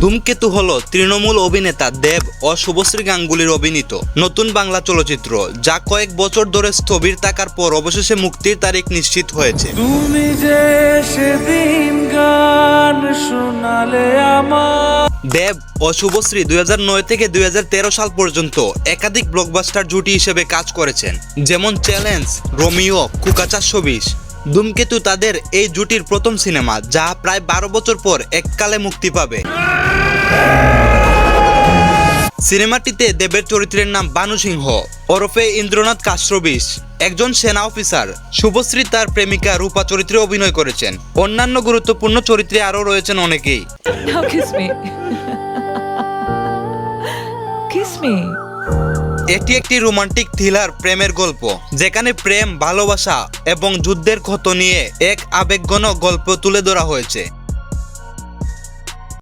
ধূমকেতু হলো তৃণমূল অভিনেতা দেব ও শুভশ্রী গাঙ্গুলির অভিনীত নতুন বাংলা চলচ্চিত্র যা কয়েক বছর ধরে স্থবির থাকার পর অবশেষে মুক্তির তারিখ নিশ্চিত হয়েছে। তুমি যে সেদিন গান শোনালে আমার দেব ও শুভশ্রী দুই হাজার নয় থেকে দুই হাজার তেরো সাল পর্যন্ত একাধিক ব্লকবাস্টার জুটি হিসেবে কাজ করেছেন যেমন চ্যালেঞ্জ রোমিও কুকা ছবিশ বিশ ধূমকেতু তাদের এই জুটির প্রথম সিনেমা যা প্রায় বারো বছর পর এককালে মুক্তি পাবে। সিনেমাটিতে দেবের চরিত্রের নাম বানু সিংহ ওরফে ইন্দ্রনাথ কাশ্রবিশ একজন সেনা অফিসার শুভশ্রী তার প্রেমিকা রূপা চরিত্রে অভিনয় করেছেন। অন্যান্য গুরুত্বপূর্ণ চরিত্রে আরও রয়েছেন অনেকেই. এটি একটি রোমান্টিক থ্রিলার প্রেমের গল্প যেখানে প্রেম ভালোবাসা এবং যুদ্ধের ক্ষত নিয়ে এক আবেগঘন গল্প তুলে ধরা হয়েছে।